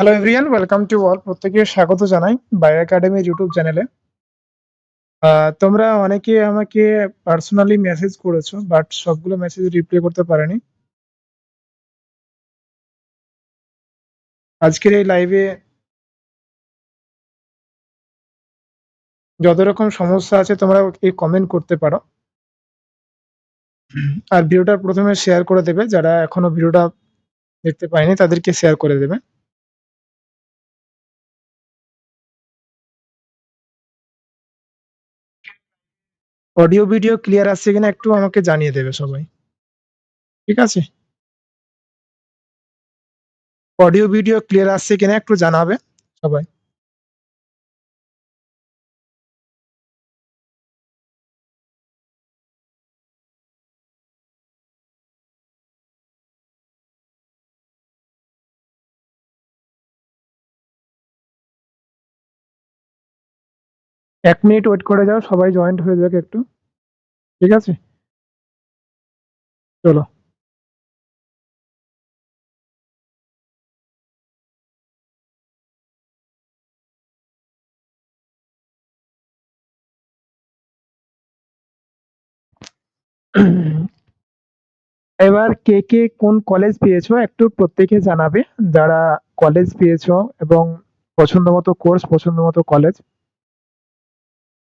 Hello everyone welcome to all প্রত্যেকে স্বাগত জানাই বায়ো একাডেমির ইউটিউব চ্যানেলে তোমরা অনেকে আমাকে পার্সোনালি মেসেজ করেছ বাট সবগুলো মেসেজ রিপ্লাই করতে পারেনি। আজকের এই লাইভে যত রকম সমস্যা আছে, তোমরা এই কমেন্ট করতে পারো। আর ভিডিওটা প্রথমে শেয়ার করে দেবে, যারা এখনও ভিডিওটা দেখতে পায়নি, তাদেরকে শেয়ার করে দেবে। অডিও ভিডিও ক্লিয়ার আসছে কিনা একটু আমাকে জানিয়ে দেবে সবাই। ঠিক আছে? অডিও ভিডিও ক্লিয়ার আসছে কিনা একটু জানাবে সবাই। এক মিনিট ওয়েট করে যাও, সবাই জয়েন্ট হয়ে যাক একটু। ঠিক আছে? চলো। এবার কে কে কোন কলেজ পেয়েছ একটু প্রত্যেকে জানাবে। যারা কলেজ পেয়েছ এবং পছন্দ মতো কোর্স পছন্দ মতো কলেজ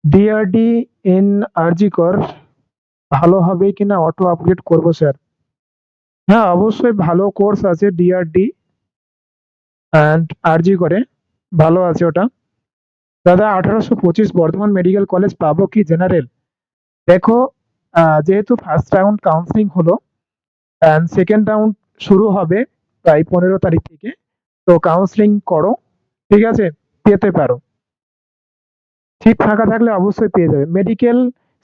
ডিআরডি ইন আরজিকর ভালো হবে কিনা অটো আপগ্রেড করব স্যার হ্যাঁ অবশ্যই ভালো কোর্স আছে ডিআরডি অ্যান্ড আরজি করে, ভালো আছে ওটা। দাদা, আঠারোশো পঁচিশ বর্ধমান মেডিকেল কলেজ পাবো কি জেনারেল? দেখো যেহেতু ফার্স্ট রাউন্ড কাউন্সিলিং হলো অ্যান্ড সেকেন্ড রাউন্ড শুরু হবে প্রায় পনেরো তারিখ থেকে, তো কাউন্সিলিং করো, ঠিক আছে? পেতে পারো। সিট ফাঁকা থাকলে অবশ্যই পেয়ে যাবে। মেডিকেল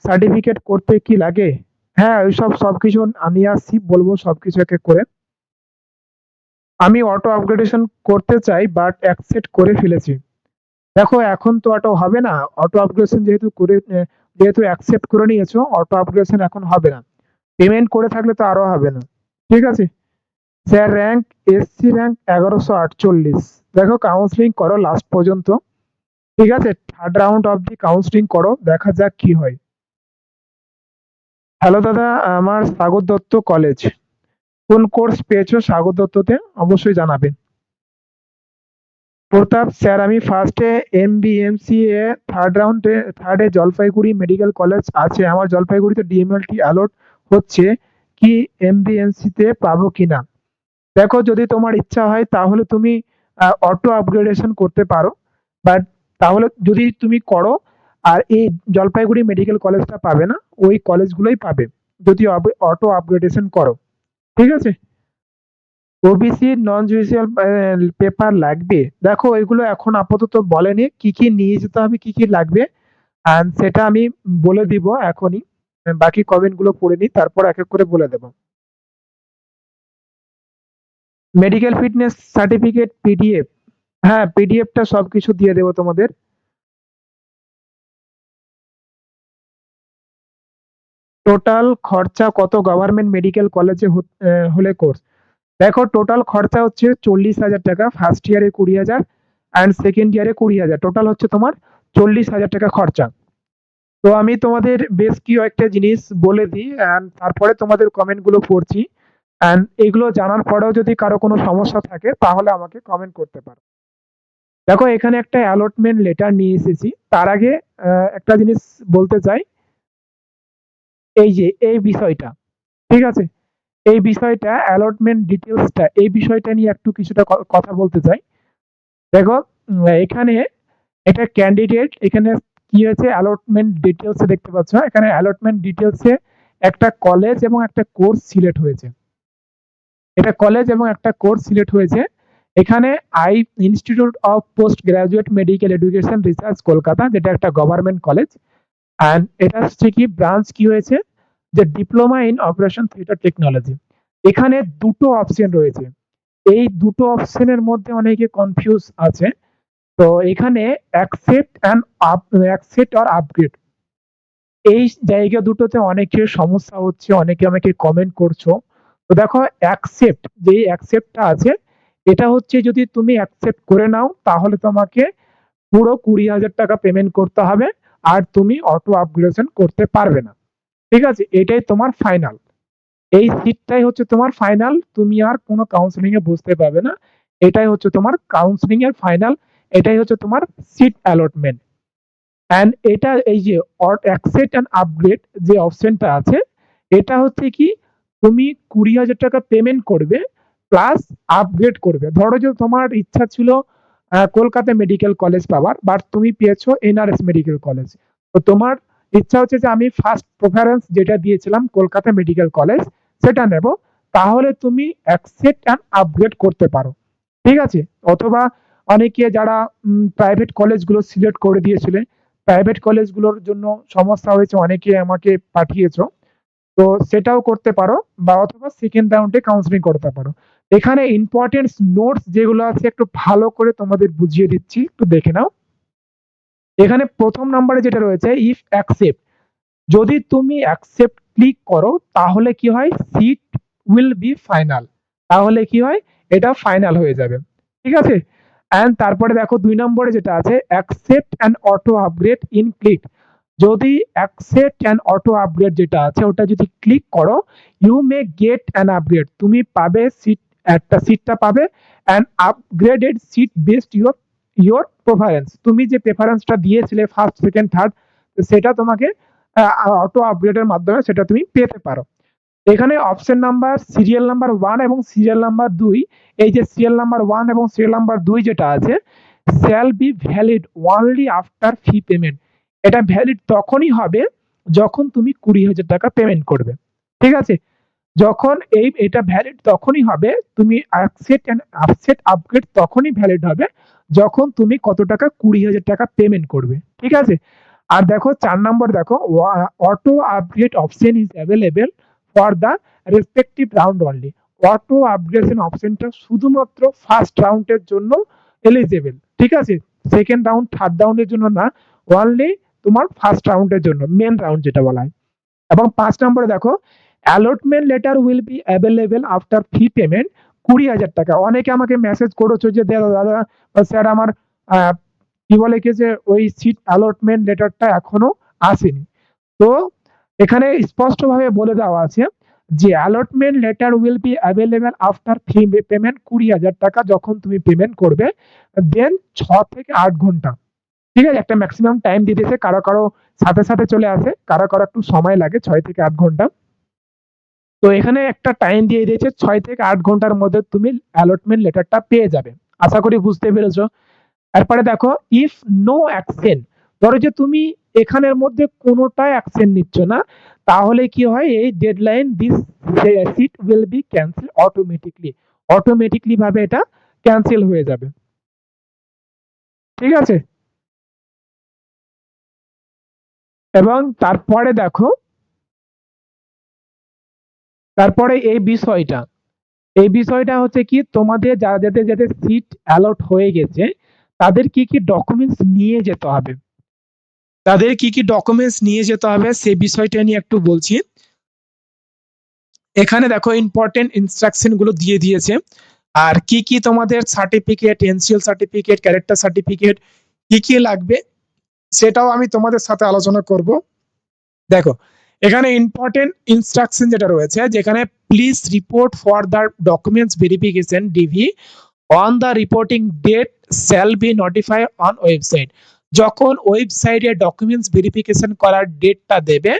সার্টিফিকেট করতে কি লাগে? হ্যাঁ ওইসব সব কিছু আমি আসছি, বলব সব কিছু এক এক করে। আমি অটো আপগ্রেডেশন করতে চাই বাট অ্যাকসেপ্ট করে ফেলেছি। দেখো, এখন তো অটো হবে না। অটো আপগ্রেডেশন যেহেতু করে, যেহেতু অ্যাকসেপ্ট করে নিয়েছো অটো আপগ্রেডেশন এখন হবে না। পেমেন্ট করে থাকলে তো আরও হবে না। ঠিক আছে? স্যার র্যাঙ্ক এসসি র্যাঙ্ক এগারোশো আটচল্লিশ। দেখো কাউন্সিলিং করো লাস্ট পর্যন্ত। ঠিক আছে? Third round of the counselling করো, দেখা যাক কি হয়। হ্যালো দাদা, আমার স্বাগত দত্ত কলেজ কোন কোর্স পেয়েছ স্বাগত দত্ততে? অবশ্যই জানাবেন। প্রতাপ স্যার, আমি ফার্স্টে এম বি এম সি এ থার্ড রাউন্ডে থার্ডে জলপাইগুড়ি মেডিকেল কলেজ আছে। আমার জলপাইগুড়িতে ডিএমএলটি অ্যালট হচ্ছে। কি এম বি এম সিতে পাবো কি না দেখো, যদি তোমার ইচ্ছা হয়, তাহলে তুমি অটো আপগ্রেডেশন করতে পারো। বাট তাহলে যদি তুমি করো, আর এই জলপাইগুড়ি মেডিকেল কলেজটা পাবে না, ওই কলেজগুলোই পাবে। যদি অটো আপগ্রেডেশন করো। ঠিক আছে? ওবিসি নন জুডিশিয়াল পেপার লাগবে। দেখো, এগুলো এখন আপাতত বলেনি, কি কি নিয়ে যেতে হবে, কি কি লাগবে। অ্যান্ড সেটা আমি বলে দিব এখনই। বাকি কমেন্টগুলো পড়ে নিই, তারপর এক এক করে বলে দেব। মেডিকেল ফিটনেস সার্টিফিকেট পিডিএফ হ্যাঁ পিডিএফটা সব কিছু দিয়ে দেবো তোমাদের। টোটাল খরচা কত গভর্নমেন্ট মেডিকেল কলেজে হলে কোর্স দেখো টোটাল খরচা হচ্ছে চল্লিশ হাজার টাকা ফার্স্ট ইয়ারে কুড়ি হাজার অ্যান্ড সেকেন্ড ইয়ারে কুড়ি হাজার। টোটাল হচ্ছে তোমার চল্লিশ হাজার টাকা খরচা। তো আমি তোমাদের বেশ কি একটা জিনিস বলে দিই অ্যান্ড তারপরে তোমাদের কমেন্টগুলো পড়ছি। অ্যান্ড এগুলো জানার পরেও যদি কারও কোনো সমস্যা থাকে, তাহলে আমাকে কমেন্ট করতে পারো। দেখো, এখানে একটা অ্যালটমেন্ট লেটার নিয়ে এসেছি। তার আগে একটা জিনিস বলতে চাই। এই যে, এই বিষয়টা, ঠিক আছে? এই বিষয়টা অ্যালটমেন্ট ডিটেলসটা এই বিষয়টা নিয়ে একটু কিছুটা কথা বলতে চাই। দেখো এখানে এটা ক্যান্ডিডেট এখানে কি হয়েছে? অ্যালটমেন্ট ডিটেলসে দেখতে পাচ্ছ? এখানে অ্যালটমেন্ট ডিটেলসে একটা কলেজ এবং একটা কোর্স সিলেক্ট হয়েছে। এটা কলেজ এবং একটা কোর্স সিলেক্ট হয়েছে। এখানে I institute of post graduate medical education research Kolkata, যেটা একটা গভর্নমেন্ট কলেজ অ্যান্ড এটা হচ্ছে কি ব্রাঞ্চ কি হয়েছে? যে diploma in operation theatre technology এখানে দুটো অপশন রয়েছে। এই দুটো অপশনের মধ্যে অনেকে কনফিউজ আছে। তো এখানে অ্যাকসেপ্ট অ্যান্ড আপ অ্যাকসেপ্ট আর আপগ্রেড এই জায়গা দুটোতে অনেকের সমস্যা হচ্ছে, অনেকে আমাকে কমেন্ট করছ। তো দেখো অ্যাকসেপ্ট যে অ্যাকসেপ্টটা আছে এটা হচ্ছে যদি তুমি অ্যাকসেপ্ট করে নাও, তাহলে তোমাকে পুরো কুড়ি হাজার টাকা পেমেন্ট করতে হবে আর তুমি অটো আপগ্রেডেশন করতে পারবে না। ঠিক আছে? এটাই তোমার ফাইনাল এই সিটটাই হচ্ছে তোমার ফাইনাল তুমি আর কোনো কাউন্সিলিং এ বসতে পারবে না। এটাই হচ্ছে তোমার কাউন্সিলিং এর ফাইনাল এটাই হচ্ছে তোমার সিট অ্যালটমেন্ট অ্যান্ড এটা এই যে অ্যাকসেপ্ট অ্যান্ড আপগ্রেড যে অপশনটা আছে, এটা হচ্ছে কি, তুমি কুড়ি হাজার টাকা পেমেন্ট করবে প্লাস আপগ্রেড করবে। ধরো যে তোমার ইচ্ছা ছিল কলকাতা মেডিকেল কলেজ পাওয়ার বাট তুমি পেয়েছ এনআরএস মেডিকেল কলেজ তো তোমার ইচ্ছা হচ্ছে যে আমি ফার্স্ট প্রেফারেন্স যেটা দিয়েছিলাম কলকাতা মেডিকেল কলেজ সেটা নেব। তাহলে তুমি অ্যাকসেপ্ট অ্যান্ড আপগ্রেড করতে পারো। ঠিক আছে? অথবা অনেকে যারা প্রাইভেট কলেজগুলো সিলেক্ট করে দিয়েছিলে প্রাইভেট কলেজগুলোর জন্য সমস্যা হয়েছে, অনেকে আমাকে পাঠিয়েছো। তো সেটাও করতে পারো, বা অথবা সেকেন্ড রাউন্ডে কাউন্সিলিং করতে পারো। এখানে ইম্পর্টেন্ট নোটস যেগুলো আছে একটু ভালো করে তোমাদের বুঝিয়ে দিচ্ছি, একটু দেখে নাও। এখানে প্রথম নাম্বারে যেটা রয়েছে ইফ অ্যাকসেপ্ট যদি তুমি অ্যাকসেপ্ট ক্লিক করো, তাহলে কি হয়? সিট উইল বি ফাইনাল তাহলে কি হয়? এটা ফাইনাল হয়ে যাবে। ঠিক আছে? অ্যান্ড তারপরে দেখো, দুই নম্বরে যেটা আছে accept and auto upgrade in click যদি অ্যাকসেপ্ট অ্যান্ড অটো আপগ্রেড যেটা আছে, ওটা যদি ক্লিক করো you may get an upgrade তুমি পাবে সিট একটা সিটটা পাবে and upgraded seat best your your preference তুমি যে প্রেফারেন্সটা দিয়েছিলে ফার্স্ট সেকেন্ড থার্ড সেটা তোমাকে অটো আপগ্রেডের মাধ্যমে সেটা তুমি পেতে পারো। এখানে option number serial number one এবং সিরিয়াল নাম্বার দুই, এই যে সিরিয়াল নাম্বার ওয়ান এবং সিরিয়াল নাম্বার দুই যেটা আছে shall be valid only after fee payment এটা ভ্যালিড তখনই হবে যখন তুমি কুড়ি হাজার টাকা পেমেন্ট করবে। ঠিক আছে? যখন এই, এটা ভ্যালিড তখনই হবে, তুমি অ্যাকসেপ্ট অ্যান্ড আপসেট আপগ্রেড তখনই ভ্যালিড হবে, যখন তুমি কত টাকা? কুড়ি হাজার টাকা পেমেন্ট করবে। ঠিক আছে? আর দেখো, চার নম্বর দেখো auto upgrade option is available for the respective round only auto upgradation অপশনটা শুধুমাত্র ফার্স্ট রাউন্ডের জন্য এলিজেবল ঠিক আছে? সেকেন্ড রাউন্ড থার্ড রাউন্ডের জন্য না অনলি তোমার ফার্স্ট রাউন্ডের জন্য মেন রাউন্ড যেটা বলা হয়। এবং পাঁচ নম্বরে দেখো allotment letter will be available after fee payment কুড়ি হাজার টাকা। অনেকে আমাকে মেসেজ করেছ যে, দাদা স্যার আমার কি বলে কি যে, ওই সিট অ্যালটমেন্ট লেটারটা এখনও আসেনি। তো এখানে স্পষ্টভাবে বলে দেওয়া আছে যে allotment letter will be available after fee payment কুড়ি হাজার টাকা যখন তুমি পেমেন্ট করবে দেন ছ থেকে আট ঘণ্টা। ঠিক আছে? একটা ম্যাক্সিমাম টাইম দিতেছে কারও কারও সাথে সাথে চলে আসে। কারও কারও একটু সময় লাগে, ছয় থেকে আট ঘণ্টা। তো এখানে একটা টাইম দিয়ে দিয়েছে, ছয় থেকে আট ঘণ্টার মধ্যে তুমি অ্যালটমেন্ট লেটারটা পেয়ে যাবে। আশা করি বুঝতে পেরেছ। তারপরে দেখো ইফ নো অ্যাকশন ধরো যে তুমি এখানের মধ্যে কোনোটাই অ্যাকশন নিচ্ছ না, তাহলে কি হয়, এই deadline this seat will be cancel automatically automatically ভাবে এটা ক্যান্সেল হয়ে যাবে। ঠিক আছে? এবং তারপরে দেখো তারপরে এই বিষয়টা। এই বিষয়টা হচ্ছে কি, তোমাদের যারা যাদের যাদের সিট অ্যালট হয়ে গেছে, তাদের কি কি ডকুমেন্টস নিয়ে যেতে হবে? তাদের কি কি ডকুমেন্টস নিয়ে যেতে হবে সেই বিষয়টা নিয়ে একটু বলছি। এখানে দেখো ইম্পর্টেন্ট ইনস্ট্রাকশনগুলো দিয়ে দিয়েছে। আর কি কি তোমাদের certificate NCL certificate character certificate কি কি লাগবে, সেটাও আমি তোমাদের সাথে আলোচনা করব। দেখো এখানে ইম্পর্টেন্ট ইনস্ট্রাকশন যেটা রয়েছে, যেখানে please report for the documents verification DV on the reporting date shall be notify on website যখন ওয়েবসাইটে ডকুমেন্টস ভেরিফিকেশন করার ডেটটা দেবে,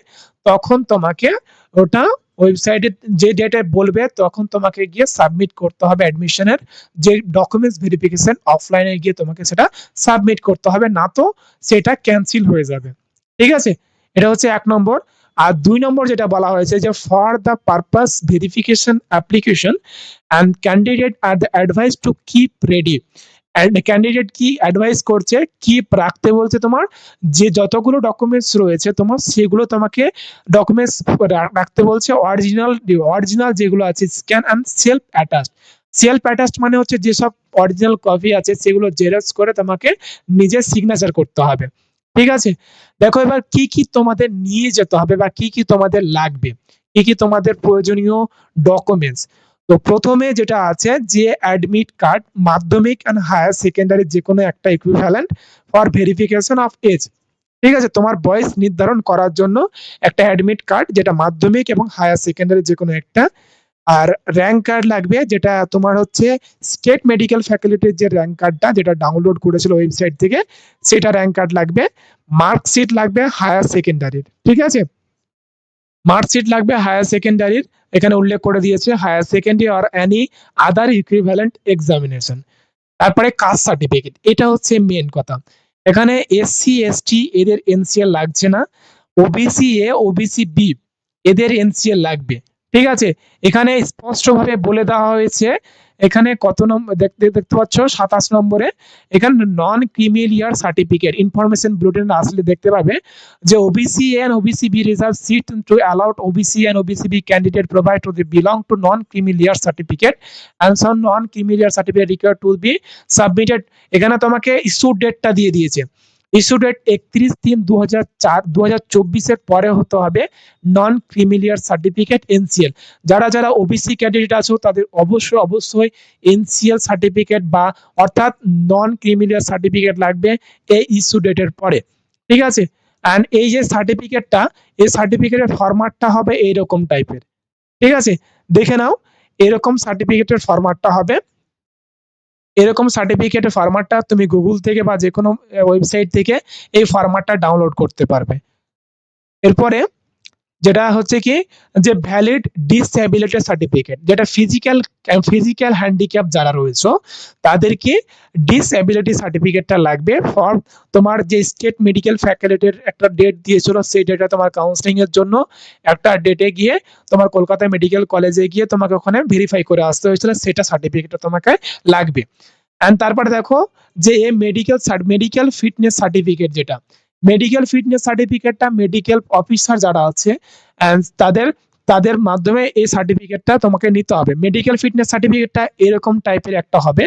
তখন তোমাকে ওটা ওয়েবসাইটে যে ডেটে বলবে, তখন তোমাকে গিয়ে সাবমিট করতে হবে অ্যাডমিশনের যে ডকুমেন্টস ভেরিফিকেশন অফলাইনে গিয়ে তোমাকে সেটা সাবমিট করতে হবে, না তো সেটা ক্যান্সেল হয়ে যাবে। ঠিক আছে? এটা হচ্ছে এক নম্বর। আর দুই নম্বর যেটা বলা হয়েছে যে for the purpose verification application and candidate are the advice to keep ready candidate কি অ্যাডভাইস করছে কিপ রাখতে বলছে তোমার, যে যতগুলো ডকুমেন্টস রয়েছে তোমার, সেগুলো তোমাকে ডকুমেন্টস রাখতে বলছে অরিজিনাল অরিজিনাল যেগুলো আছে scan and self attached self attached মানে হচ্ছে যেসব অরিজিনাল কপি আছে, সেগুলো জেরক্স করে তোমাকে নিজের সিগনেচার করতে হবে। ঠিক আছে? দেখো এবার কি কি তোমাদের নিয়ে যেতে হবে বা কি কি তোমাদের লাগবে? কি কি তোমাদের প্রয়োজনীয় ডকুমেন্টস তো প্রথমে যেটা আছে যে অ্যাডমিট কার্ড মাধ্যমিক অ্যান্ড হায়ার সেকেন্ডারি যে কোনো একটা equivalent for verification of age ঠিক আছে? তোমার বয়স নির্ধারণ করার জন্য একটা অ্যাডমিট কার্ড যেটা মাধ্যমিক এবং হায়ার সেকেন্ডারি যে কোনো একটা আর র্যাঙ্ক কার্ড লাগবে, যেটা তোমার হচ্ছে স্টেট মেডিকেল ফ্যাকাল্টির যে র্যাঙ্ক কার্ডটা যেটা ডাউনলোড করেছিল ওয়েবসাইট থেকে, সেটা র্যাঙ্ক কার্ড লাগবে। মার্কশিট লাগবে হায়ার সেকেন্ডারির ঠিক আছে? মার্কশিট লাগবে হায়ার সেকেন্ডারির এখানে উল্লেখ করে দিয়েছে higher secondary or any other equivalent examination তারপরে কাস্ট সার্টিফিকেট এটা হচ্ছে মেন কথা। এখানে এসসি এসটি এদের এনসিএল লাগছে না। ওবিসি এ ওবিসি বি এদের এনসিএল লাগবে। ঠিক আছে? এখানে স্পষ্টভাবে বলে দেওয়া হয়েছে, এখানে কত নম্বর দেখতে পাচ্ছ? সাতাশ নম্বরে। এখানে non creamy layer certificate information bulletin আসলে দেখতে পাবে যে OBC and OBC B reserve seat to allowed OBC and OBC B candidate provide to the belong to non creamy layer certificate and non creamy layer certificate required to be submitted এখানে তোমাকে issue ডেটটা দিয়ে দিয়েছে। Issue date একত্রিশ তিন দু হাজার চার দু হাজার চব্বিশের পরে হতে হবে নন ক্রিমিলিয়ার সার্টিফিকেট এনসিএল যারা যারা ওবিসি ক্যান্ডিডেট আছো, তাদের অবশ্যই অবশ্যই এনসিএল সার্টিফিকেট বা অর্থাৎ নন ক্রিমিলিয়ার সার্টিফিকেট লাগবে এই ইস্যু ডেটের পরে। ঠিক আছে? অ্যান্ড এই যে সার্টিফিকেটটা এই সার্টিফিকেটের ফরম্যাটটা হবে এইরকম টাইপের ঠিক আছে? দেখে নাও, এরকম সার্টিফিকেটের ফরম্যাটটা হবে। এরকম সার্টিফিকেট ফার্মারটা তুমি গুগল থেকে বা যে কোনো ওয়েবসাইট থেকে এই ফার্মারটা ডাউনলোড করতে পারবে। এরপরে যেটা হচ্ছে কি, যে ভ্যালিড ডিসএবিলিটি সার্টিফিকেট যেটা ফিজিক্যাল ফিজিক্যাল হ্যান্ডিক্যাপ যারা রয়েছে, তাদেরকে ডিসএবিলিটি সার্টিফিকেটটা লাগবে ফর তোমার যে স্টেট মেডিকেল ফ্যাকাল্টির একটা ডেট দিয়েছিল, সেই ডেটে তোমার কাউন্সিলিং এর জন্য একটা ডেটে গিয়ে তোমার কলকাতা মেডিকেল কলেজে গিয়ে তোমাকে ওখানে ভেরিফাই করে আসতে হয়েছিল, সেটা সার্টিফিকেটটা তোমাকে লাগবে। অ্যান্ড তারপরে দেখো যে a medical medical fitness certificate যেটা মেডিকেল ফিটনেস সার্টিফিকেটটা মেডিকেল অফিসার যারা আছে তাদের তাদের মাধ্যমে এই সার্টিফিকেটটা তোমাকে নিতে হবে। মেডিকেল ফিটনেস সার্টিফিকেটটা এরকম টাইপের একটা হবে।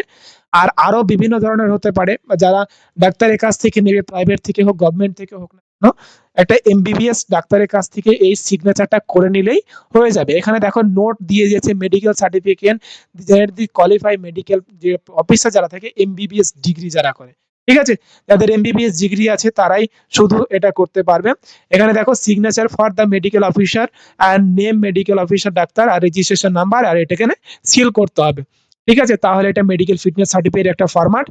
আর আরও বিভিন্ন ধরনের হতে পারে। যারা ডাক্তারের কাছ থেকে নেবে প্রাইভেট থেকে হোক গভর্নমেন্ট থেকে হোক না কেন, একটা এমবিবিএস ডাক্তারের কাছ থেকে এই সিগনেচারটা করে নিলেই হয়ে যাবে। এখানে দেখো নোট দিয়ে দিয়েছে medical certificate the qualify medical যে অফিসার যারা থাকে এমবিবিএস ডিগ্রি যারা করে। ঠিক আছে? যাদের এমবিবিএস ডিগ্রি আছে, তারাই শুধু এটা করতে পারবে। এখানে দেখো signature for the medical officer and name medical officer doctor R registration number আর এটা এখানে সিল করতে হবে। ঠিক আছে? তাহলে এটা মেডিকেল ফিটনেস সার্টিফিকেট একটা ফরম্যাট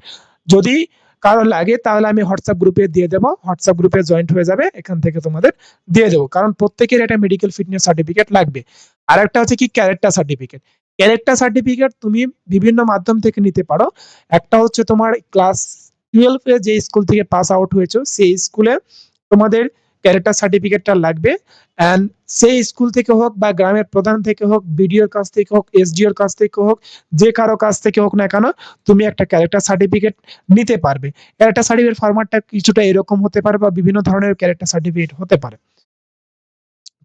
যদি কারও লাগে, তাহলে আমি হোয়াটসঅ্যাপ গ্রুপে দিয়ে দেবো। হোয়াটসঅ্যাপ গ্রুপে জয়েন্ট হয়ে যাবে। এখান থেকে তোমাদের দিয়ে দেবো। কারণ প্রত্যেকের একটা মেডিকেল ফিটনেস সার্টিফিকেট লাগবে। আর একটা হচ্ছে কি ক্যারেক্টার সার্টিফিকেট ক্যারেক্টার সার্টিফিকেট তুমি বিভিন্ন মাধ্যম থেকে নিতে পারো। একটা হচ্ছে তোমার ক্লাস টুয়েলভে যে স্কুল থেকে পাস আউট হয়েছো, সেই স্কুলে তোমাদের ক্যারেক্টার সার্টিফিকেটটা লাগবে। অ্যান্ড সেই স্কুল থেকে হোক বা গ্রামের প্রধান থেকে হোক বিডিওর কাছ থেকে হোক এসডিওর কাছ থেকে হোক, যে কারও কাছ থেকে হোক না কেন, তুমি একটা ক্যারেক্টার সার্টিফিকেট নিতে পারবে। ক্যারেক্টার সার্টিফিকেট ফরম্যাটটা কিছুটা এরকম হতে পারে বা বিভিন্ন ধরনের ক্যারেক্টার সার্টিফিকেট হতে পারে।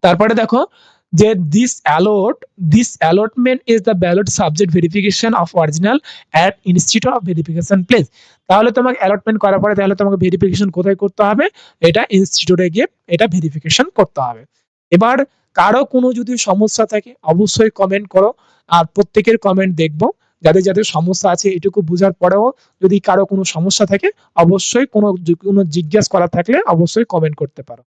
তারপরে দেখো যে this allot this allotment is the ballot subject verification of original at institute of verification place তাহলে তোমাকে অ্যালটমেন্ট করার পরে তাহলে তোমাকে ভেরিফিকেশন কোথায় করতে হবে? এটা ইনস্টিটিউটে গিয়ে এটা ভেরিফিকেশন করতে হবে। এবার কারও কোনো যদি সমস্যা থাকে, অবশ্যই কমেন্ট করো। আর প্রত্যেকের কমেন্ট দেখব। যাদের যাদের সমস্যা আছে, এটুকু বোঝার পরেও যদি কারও কোনো সমস্যা থাকে, অবশ্যই কোনো কোনো জিজ্ঞেস করা থাকলে অবশ্যই কমেন্ট করতে পারো।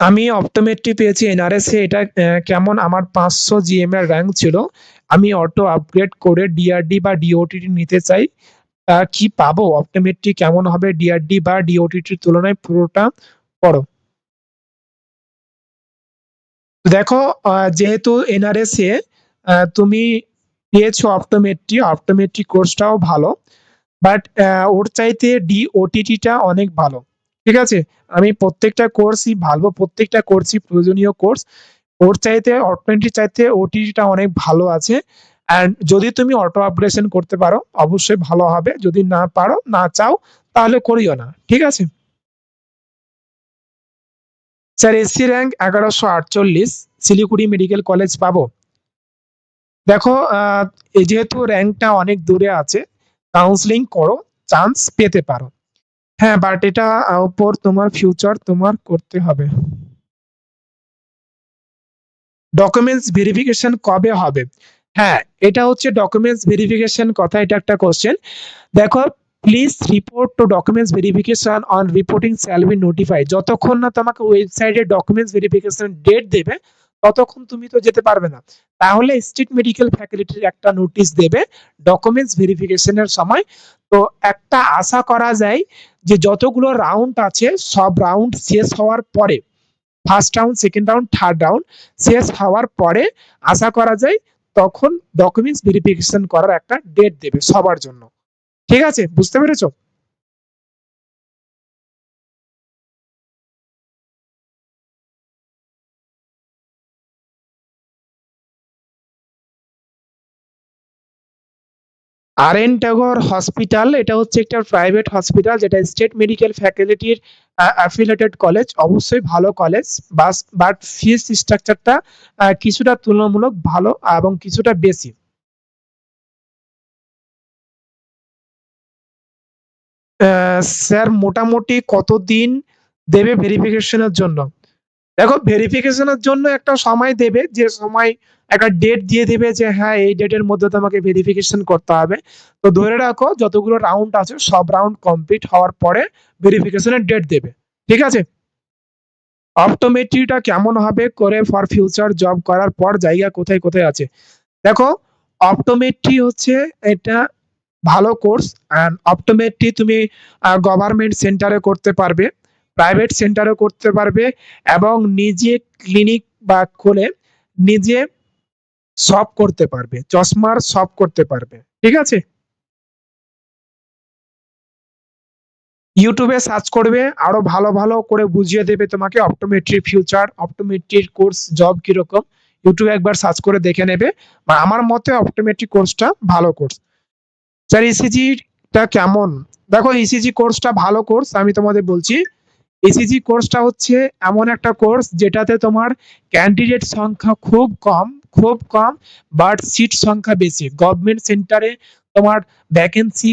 আমি অপটোমেট্রি পেয়েছি এনআরএস এটা কেমন আমার পাঁচশো জিএম এর র্যাঙ্ক ছিল। আমি অটো আপগ্রেড করে ডিআরডি বা ডিওটিটি নিতে চাই। কি পাবো? অপটোমেট্রি কেমন হবে? ডিআরডি বা ডিওটিটির তুলনায় পুরোটা পড়ো। দেখো যেহেতু এনআরএস তুমি পেয়েছ অপটোমেট্রি অপটোমেট্রি কোর্সটাও ভালো। বাট ওর চাইতে ডিওটিটিটা অনেক ভালো। ঠিক আছে? আমি প্রত্যেকটা কোর্সই ভালো, প্রত্যেকটা কোর্সই প্রয়োজনীয় কোর্স ওর চাইতে অটোমেট্রি চাইতে ওটিটিটা অনেক ভালো আছে। অ্যান্ড যদি তুমি অটো আপগ্রেশন করতে পারো, অবশ্যই ভালো হবে। যদি না পারো, না চাও, তাহলে করিও না। ঠিক আছে? স্যার এসসি র্যাঙ্ক এগারোশো আটচল্লিশ, শিলিগুড়ি মেডিকেল কলেজ পাবো। দেখো যেহেতু র্যাঙ্কটা অনেক দূরে আছে কাউন্সিলিং করো চান্স পেতে পারো। হ্যাঁ বাট এটা উপর তোমার ফিউচার তোমার করতে হবে। ডকুমেন্টস ভেরিফিকেশন কবে হবে? হ্যাঁ এটা হচ্ছে ডকুমেন্টস ভেরিফিকেশন কথা, এটা একটা কোশ্চেন দেখো please report to documents verification on reporting shall be notify যতক্ষণ না তোমাকে ওয়েবসাইটে ডকুমেন্টস ভেরিফিকেশন ডেট দেবে ততক্ষণ তুমি তো যেতে পারবে না। তাহলে স্টেট মেডিকেল ফ্যাকাল্টির একটা নোটিশ দেবে ডকুমেন্টস ভেরিফিকেশনের সময়। তো একটা আশা করা যায় যে যতগুলো রাউন্ড আছে, সব রাউন্ড শেষ হওয়ার পরে first round second round third round শেষ হওয়ার পরে আশা করা যায় তখন ডকুমেন্টস ভেরিফিকেশন করার একটা ডেট দেবে সবার জন্য। ঠিক আছে? বুঝতে পেরেছ? আর এন টাগোর হসপিটাল, এটা হচ্ছে একটা প্রাইভেট হসপিটাল যেটা স্টেট মেডিকেল ফ্যাকাল্টির অ্যাফিলিয়েটেড কলেজ অবশ্যই ভালো কলেজ বাস বাট ফিস স্ট্রাকচারটা কিছুটা তুলনামূলক ভালো এবং কিছুটা বেশি। স্যার, মোটামুটি কতদিন দেবে ভেরিফিকেশনের জন্য? দেখো ভেরিফিকেশনের জন্য একটা সময় দেবে, যে সময় একটা ডেট দিয়ে দেবে যে হ্যাঁ এই ডেটের মধ্যে তোমাকে ভেরিফিকেশন করতে হবে। তো ধরে রাখো, যতগুলো রাউন্ড আছে, সব রাউন্ড কমপ্লিট হওয়ার পরে ভেরিফিকেশনের ডেট দেবে। ঠিক আছে? অপটোমেট্রিটা কেমন হবে করে ফর ফিউচার জব করার পর জায়গা কোথায় কোথায় আছে? দেখো অপটোমেট্রি হচ্ছে এটা ভালো কোর্স অ্যান্ড অপটোমেট্রি তুমি গভর্নমেন্ট সেন্টারে করতে পারবে। প্রাইভেট সেন্টারে করতে পারবে এবং নিজে ক্লিনিক বা খুলে নিজে সব করতে পারবে, চশমার সব করতে পারবে, ঠিক আছে? ইউটিউবে সার্চ করবে, আরও ভালো ভালো করে বুঝিয়ে দেবে তোমাকে অপটোমেট্রির ফিউচার অপটোমেট্রির কোর্স জব কীরকম। ইউটিউবে একবার সার্চ করে দেখে নেবে। আমার মতে অপটোমেট্রি কোর্সটা ভালো কোর্স স্যার ইসিজিটা কেমন? দেখো ইসিজি কোর্সটা ভালো কোর্স আমি তোমাদের বলছি। ইসিজি কোর্সটা হচ্ছে এমন একটা কোর্স যেটাতে তোমার ক্যান্ডিডেট সংখ্যা খুব কম খুব কম বাট সিট সংখ্যা বেশি। গভর্নমেন্ট সেন্টারে তোমার ভ্যাকেন্সি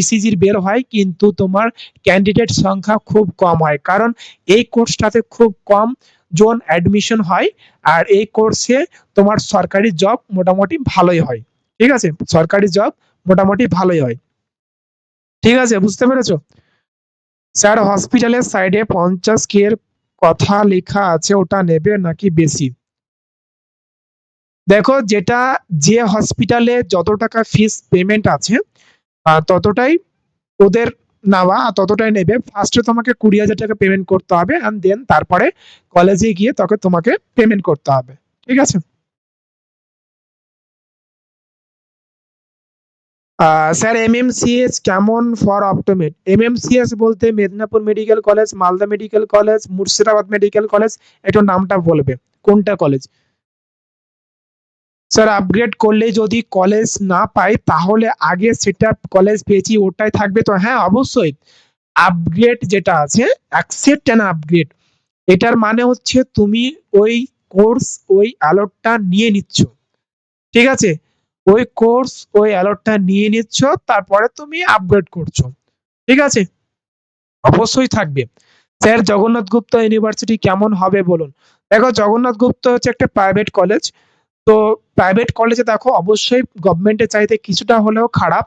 ইসিজির বের হয়, কিন্তু তোমার ক্যান্ডিডেট সংখ্যা খুব কম হয়। কারণ এই কোর্সটাতে খুব কম জন অ্যাডমিশন হয়, আর এই কোর্সে তোমার সরকারি জব মোটামুটি ভালোই হয়। ঠিক আছে? সরকারি জব মোটামুটি ভালোই হয়। ঠিক আছে? বুঝতে পেরেছ? স্যার হসপিটালের সাইডে পঞ্চাশ কে কথা লেখা আছে, ওটা নেবে নাকি বেশি? দেখো, যেটা যে হসপিটালে যত টাকা ফিস পেমেন্ট আছে ততটাই ওদের নেওয়া ততটাই নেবে। ফার্স্টে তোমাকে কুড়ি হাজার টাকা পেমেন্ট করতে হবে অ্যান্ড দেন তারপরে কলেজে গিয়ে তোকে তোমাকে পেমেন্ট করতে হবে। ঠিক আছে? স্যার এমএমসিএস কেমন ফর অপটোমেট এমএমসিএস বলতে Medinipur medical college Malda medical college Murshidabad medical college একটু নামটা বলবে, কোনটা কলেজ স্যার আপগ্রেড করলে যদি কলেজ না পাই, তাহলে আগে সেটা কলেজ পেয়েছি, ওটাই থাকবে তো? হ্যাঁ অবশ্যই। আপগ্রেড যেটা আছে অ্যাকসেপ্ট অ্যান্ড আপগ্রেড এটার মানে হচ্ছে তুমি ওই কোর্স ওই অ্যালটটা নিয়ে নিচ্ছ। ঠিক আছে? ওই কোর্স ওই অ্যালটটা নিয়ে নিচ্ছ, তারপরে তুমি আপগ্রেড করছ। ঠিক আছে? অবশ্যই থাকবে। স্যার, জগন্নাথ গুপ্ত ইউনিভার্সিটি কেমন হবে বলুন? দেখো, জগন্নাথ গুপ্ত হচ্ছে একটা প্রাইভেট কলেজ তো প্রাইভেট কলেজে দেখো, অবশ্যই গভর্নমেন্টের চাইতে কিছুটা হলেও খারাপ।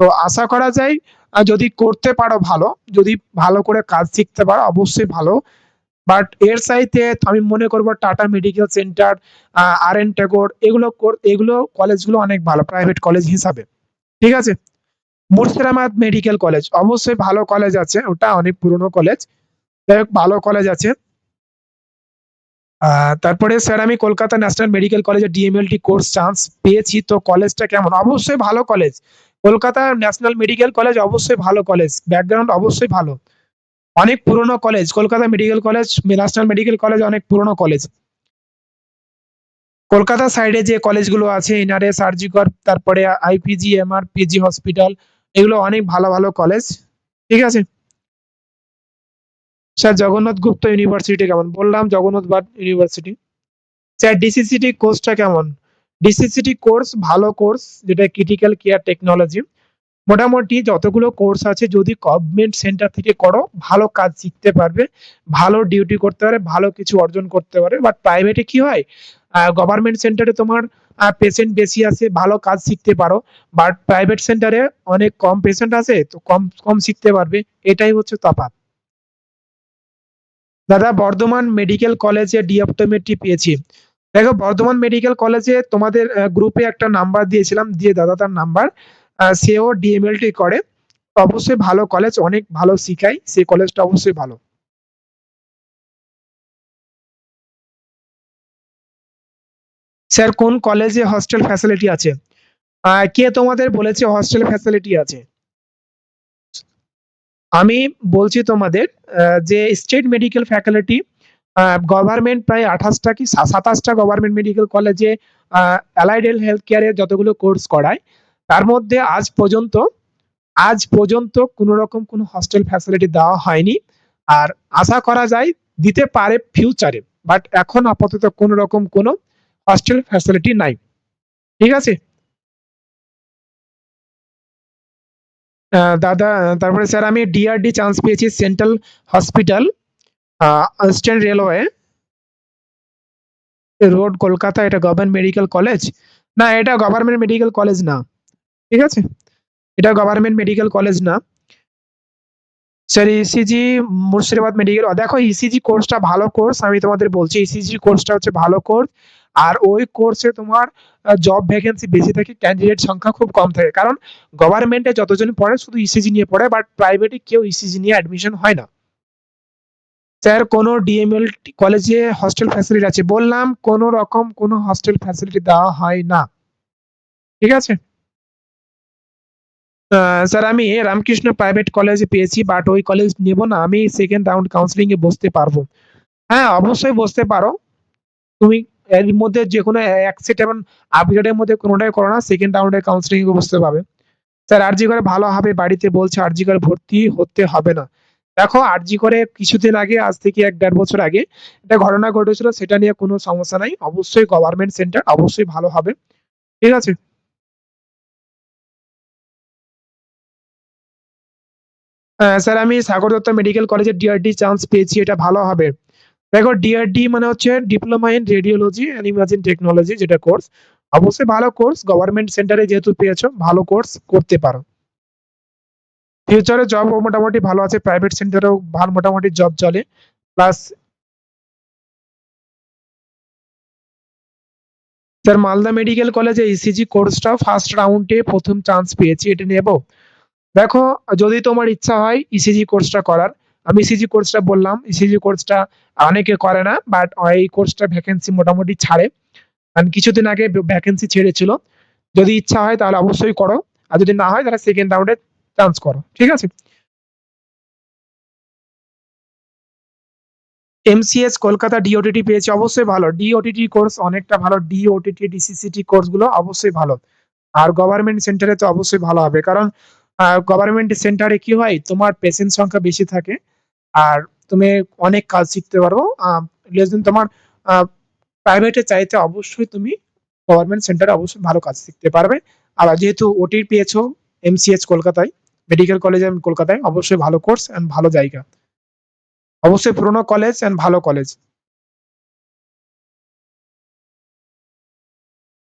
তো আশা করা যায় যদি করতে পারো ভালো, যদি ভালো করে কাজ শিখতে পারো, অবশ্যই ভালো। বাট এর সাইতে আমি মনে করব Tata medical centre R N Tagore এগুলো এগুলো কলেজগুলো অনেক ভালো প্রাইভেট কলেজ হিসাবে। ঠিক আছে? মুর্শিদাবাদ মেডিকেল কলেজ অবশ্যই ভালো কলেজ আছে, ওটা অনেক পুরনো কলেজ যাই হোক, ভালো কলেজ আছে। তারপরে স্যার আমি কলকাতা ন্যাশনাল মেডিকেল কলেজে ডিএমএলটি কোর্স চান্স পেয়েছি, তো কলেজটা কেমন? অবশ্যই ভালো college Kolkata national medical college অবশ্যই ভালো কলেজ ব্যাকগ্রাউন্ড অবশ্যই ভালো। অনেক পুরনো college Kolkata medical college national medical college অনেক পুরনো কলেজ কলকাতা সাইডে যে কলেজগুলো আছে এনআরএস আরজিকর তারপরে আইপিজি এমআর পিজি হসপিটাল এগুলো অনেক ভালো ভালো কলেজ ঠিক আছে? স্যার, জগন্নাথ গুপ্ত ইউনিভার্সিটি কেমন? বললাম Jagannath but university sir DCCT কোর্সটা কেমন? ডিসিসিটি কোর্স ভালো কোর্স যেটা ক্রিটিক্যাল কেয়ার টেকনোলজি মোটামুটি যতগুলো কোর্স আছে, যদি গভর্নমেন্ট সেন্টার থেকে করো, ভালো কাজ শিখতে পারবে, ভালো ডিউটি করতে পারে, ভালো কিছু অর্জন করতে পারে। বাট প্রাইভেটে কি হয়? গভর্নমেন্ট সেন্টারে তোমার পেশেন্ট বেশি আছে, ভালো কাজ শিখতে পারো। বাট প্রাইভেট সেন্টারে অনেক কম পেশেন্ট আছে, তো কম কম শিখতে পারবে। এটাই হচ্ছে তফাৎ। দাদা, বর্ধমান মেডিকেল কলেজে ডিঅপটোমেট্রি পেয়েছি। দেখো, বর্ধমান মেডিকেল কলেজে তোমাদের গ্রুপে একটা নাম্বার দিয়েছিলাম, দিয়ে দাদা তার নাম্বার সেও ডিএমএলটি করে। অবশ্যই ভালো কলেজ অনেক ভালো শিখায়। সেই কলেজটা অবশ্যই ভালো। স্যার কোন কলেজে হস্টেল ফ্যাসিলিটি আছে? কে তোমাদের বলেছে হস্টেল ফ্যাসিলিটি আছে? আমি বলছি তোমাদের যে স্টেট মেডিকেল ফ্যাকাল্টি গভর্নমেন্ট প্রায় আঠাশটা কি, সাতাশটা গভর্নমেন্ট মেডিকেল কলেজে অ্যালাইড হেলথ কেয়ারের যতগুলো কোর্স করায় তার মধ্যে আজ পর্যন্ত আজ পর্যন্ত কোনো রকম কোনো হস্টেল ফ্যাসিলিটি দেওয়া হয়নি। আর আশা করা যায় দিতে পারে ফিউচারে বাট এখন আপাতত কোনো রকম কোনো হস্টেল ফ্যাসিলিটি নাই। ঠিক আছে? দাদা, তারপরে স্যার আমি ডিআরডি চান্স পেয়েছি central hospital eastern railway road Kolkata, এটা গভর্নমেন্ট মেডিকেল কলেজ না, এটা গভর্নমেন্ট মেডিকেল কলেজ না। ঠিক আছে? এটা গভর্নমেন্ট মেডিকেল কলেজ না। স্যার ইসিজি মুর্শিদাবাদ মেডিকেল দেখো ইসিজি কোর্সটা ভালো কোর্স আমি তোমাদের বলছি ইসিজি কোর্সটা হচ্ছে ভালো কোর্স আর ওই কোর্সে তোমার জব ভ্যাকেন্সি বেশি থাকে ক্যান্ডিডেট সংখ্যা খুব কম থাকে। কারণ গভর্নমেন্টে যতজন পড়ে, শুধু ইসিজি নিয়ে পড়ে বাট প্রাইভেটে কেউ ইসিজি নিয়ে অ্যাডমিশন হয় না। স্যার কোনো ডিএমএল কলেজে হস্টেল ফ্যাসিলিটি আছে? বললাম, কোনো রকম কোনো হস্টেল ফ্যাসিলিটি দেওয়া হয় না। ঠিক আছে? স্যার আমি রামকৃষ্ণ প্রাইভেট কলেজে পেয়েছি বাট ওই কলেজ নেব না। আমি সেকেন্ড রাউন্ড কাউন্সিলিং এ বসতে পারব। হ্যাঁ অবশ্যই বসতে পারো। তুমি এর মধ্যে যে কোনো এক সেট এবং আপগ্রেডের মধ্যে কোনোটাই করো না সেকেন্ড রাউন্ডে কাউন্সিলিং এ বসতে পারবে। স্যার আরজি করে ভালো হবে, বাড়িতে বলছে আরজি করে ভর্তি হতে হবে না। দেখো আরজি করে কিছুদিন আগে, আজ থেকে এক দেড় বছর আগে একটা ঘটনা ঘটেছিল, সেটা নিয়ে কোনো সমস্যা নাই। অবশ্যই গভর্নমেন্ট সেন্টার অবশ্যই ভালো হবে। ঠিক আছে? স্যার, আমি সাগর দত্ত মেডিকেল কলেজে ডিআরডি চান্স পেয়েছি, এটা ভালো হবে। দেখো ডিআরডি মানে হচ্ছে diploma in radiology and imaging technology যেটা কোর্স অবশ্যই ভালো কোর্স গভর্নমেন্ট সেন্টারে যেহেতু পেয়েছ, ভালো কোর্স করতে পারো। ফিউচারে জব মোটামুটি ভালো আছে প্রাইভেট সেন্টারেও ভালো মোটামুটি জব চলে। প্লাস স্যার মালদা মেডিকেল কলেজে ইসিজি কোর্সটা ফার্স্ট রাউন্ডে প্রথম চান্স পেয়েছি, এটা নেব। দেখো, যদি তোমার ইচ্ছা হয় ইসিজি কোর্সটা করার, আমি ইসিজি কোর্সটা বললাম ইসিজি কোর্সটা অনেকে করে না বাট এই কোর্সটা ভ্যাকেন্সি মোটামুটি ছাড়ে। কারণ কিছুদিন আগে ভ্যাকেন্সি ছেড়েছিল। যদি ইচ্ছা হয় তাহলে অবশ্যই করো, আর যদি না হয় তাহলে সেকেন্ড রাউন্ডে চান্স করো, ঠিক আছে? এমসিএস কলকাতা ডিওটিটি পেয়েছে, অবশ্যই ভালো। ডিওটিটি কোর্স অনেকটা ভালো। ডিওটিটি ডিসিসিটি কোর্সগুলো অবশ্যই ভালো। আর গভর্নমেন্ট সেন্টারে তো অবশ্যই ভালো হবে। কারণ গভর্নমেন্ট সেন্টারে কি হয়? তোমার পেশেন্ট সংখ্যা বেশি থাকে আর তুমি অনেক কাজ শিখতে পারো। তোমার প্রাইভেটে চাইতে অবশ্যই তুমি গভর্নমেন্ট সেন্টারে অবশ্যই ভালো কাজ শিখতে পারবে। আর যেহেতু ওটি পেয়েছ এমসিএস কলকাতায় মেডিকেল কলেজ কলকাতায়, অবশ্যই ভালো কোর্স এন্ড ভালো জায়গা। অবশ্যই পুরোনো কলেজ এন্ড ভালো কলেজ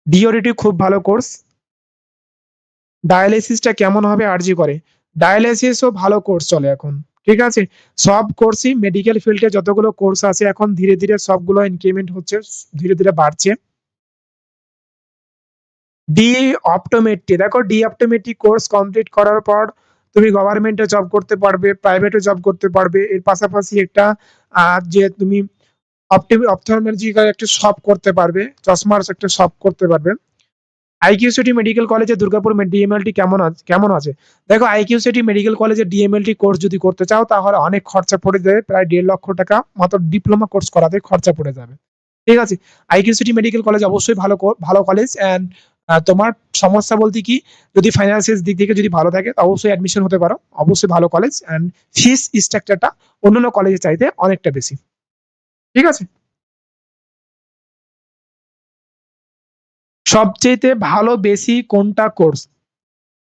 ডিওরিটি খুব ভালো কোর্স ডায়ালিসিসটা কেমন হবে আরজি করে? ডায়ালিসিসও ভালো কোর্স চলে এখন, ঠিক আছে? সব কোর্সই মেডিকেল ফিল্ডে যতগুলো কোর্স আছে এখন ধীরে ধীরে সবগুলো ইনক্রিমেন্ট হচ্ছে, ধীরে ধীরে বাড়ছে। ডি অপটোমেট্রি দেখো ডি অপটোমেট্রি কোর্স কমপ্লিট করার পর তুমি গভর্নমেন্টে জব করতে পারবে প্রাইভেটে জব করতে পারবে। এর পাশাপাশি একটা যে তুমি অপথলমোলজিক্যাল একটা শপ করতে পারবে, চশমার একটা শপ করতে পারবে। আইকিউ সিটি মেডিকেল কলেজে দুর্গাপুর ডিএমএলটি কেমন কেমন আছে? দেখো আইকিউ সিটি মেডিকেল কলেজে ডিএমএলটি কোর্স যদি করতে চাও, তাহলে অনেক খরচা পড়ে যাবে। প্রায় দেড় লক্ষ টাকা মাত্র ডিপ্লোমা কোর্স করাতে খরচা পড়ে যাবে। ঠিক আছে? আইকিউ সিটি মেডিকেল কলেজ অবশ্যই ভালো ভালো কলেজ অ্যান্ড তোমার সমস্যা বলতে কি, যদি ফাইন্যান্সিয়াল দিক থেকে যদি ভালো থাকে অবশ্যই অ্যাডমিশন হতে পারো। অবশ্যই ভালো কলেজ অ্যান্ড ফিস স্ট্রাকচারটা অন্যান্য কলেজে চাইতে অনেকটা বেশি। ঠিক আছে? সবচেয়ে ভালো বেশি কোনটা কোর্স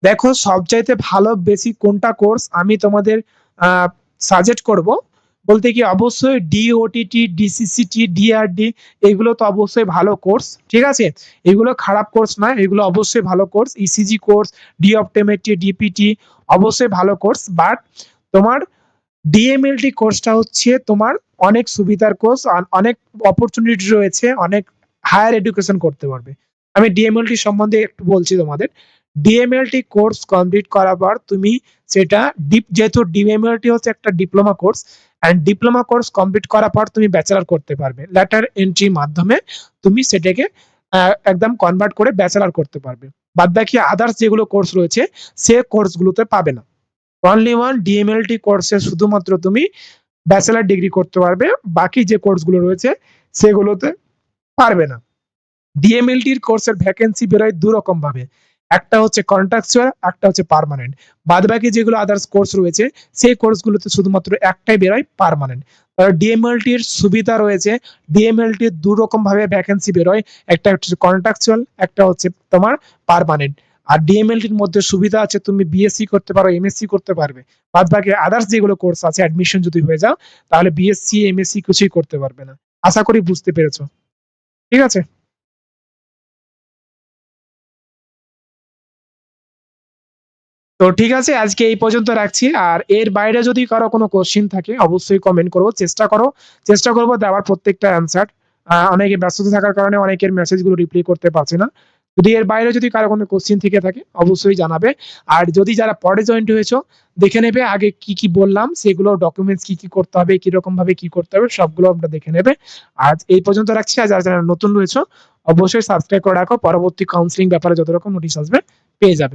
দেখো, সবচাইতে ভালো বেসিক কোনটা কোর্স আমি তোমাদের সাজেস্ট করব। বলতে কি, অবশ্যই ডিওটিটি ডিসিসিটি ডিআরডি এগুলো তো অবশ্যই ভালো কোর্স ঠিক আছে? এগুলো খারাপ কোর্স না এগুলো অবশ্যই ভালো course ECG course D optometry DPT অবশ্যই ভালো কোর্স বাট তোমার ডিএমএলটি কোর্সটা হচ্ছে তোমার অনেক সুবিধার কোর্স অনেক অপরচুনিটি রয়েছে, অনেক হায়ার এডুকেশন করতে পারবে। আমি ডিএমএলটি সম্বন্ধে একটু বলছি তোমাদের। ডিএমএলটি কোর্স কমপ্লিট করার পর তুমি সেটা ডিপ যেহেতু ডিএমএলটি হচ্ছে একটা diploma course and diploma course complete করার পর তুমি ব্যাচেলার করতে পারবে। লেটার এন্ট্রির মাধ্যমে তুমি সেটাকে একদম কনভার্ট করে ব্যাচেলার করতে পারবে। বাদ বাকি আদার্স যেগুলো কোর্স রয়েছে, সে কোর্সগুলোতে পাবে না। অনলি ওয়ান ডিএমএলটি কোর্সে শুধুমাত্র তুমি ব্যাচেলার ডিগ্রি করতে পারবে। বাকি যে কোর্সগুলো রয়েছে, সেগুলোতে পারবে না। ডিএমএলটির কোর্সের ভ্যাকেন্সি বেরোয় দু রকম ভাবে একটা হচ্ছে কন্ট্রাকচুয়াল একটা হচ্ছে পার্মানেন্ট বাদ বাকি যেগুলো আদার্স কোর্স রয়েছে, সেই কোর্সগুলোতে শুধুমাত্র একটাই বেরোয় পার্মানেন্ট ডিএমএলটির সুবিধা রয়েছে ডিএমএলটির দু রকম ভাবে ভ্যাকেন্সি বেরোয়। একটা হচ্ছে কন্ট্রাকচুয়াল একটা হচ্ছে তোমার পারমানেন্ট আর ডিএমএলটির মধ্যে সুবিধা আছে, তুমি বিএসসি করতে পারো এমএসসি করতে পারবে। বাদ বাকি আদার্স যেগুলো কোর্স আছে অ্যাডমিশন যদি হয়ে যাও, তাহলে বিএসসি এমএসসি কিছুই করতে পারবে না। আশা করি বুঝতে পেরেছ। ঠিক আছে? তো ঠিক আছে, আজকে এই পর্যন্ত রাখছি। আর এর বাইরে যদি কারও কোনো কোশ্চিন থাকে, অবশ্যই কমেন্ট করব চেষ্টা করো। চেষ্টা করব দেওয়ার প্রত্যেকটা অ্যান্সার অনেকে ব্যস্ততা থাকার কারণে অনেকের মেসেজগুলো রিপ্লাই করতে পারছে না। যদি এর বাইরে যদি কারও কোনো কোশ্চিন থেকে থাকে, অবশ্যই জানাবে। আর যদি যারা পরে জয়েন্ট হয়েছো, দেখে নেবে আগে কি কি বললাম, সেগুলো ডকুমেন্টস কি কি করতে হবে কি রকম ভাবে কি করতে হবে, সবগুলো আমরা দেখে নেবে। আজ এই পর্যন্ত রাখছি। আর যারা যারা নতুন রয়েছে, অবশ্যই সাবস্ক্রাইব করে রাখো। পরবর্তী কাউন্সিলিং ব্যাপারে যত রকম নোটিশ আসবে, পেয়ে যাবে।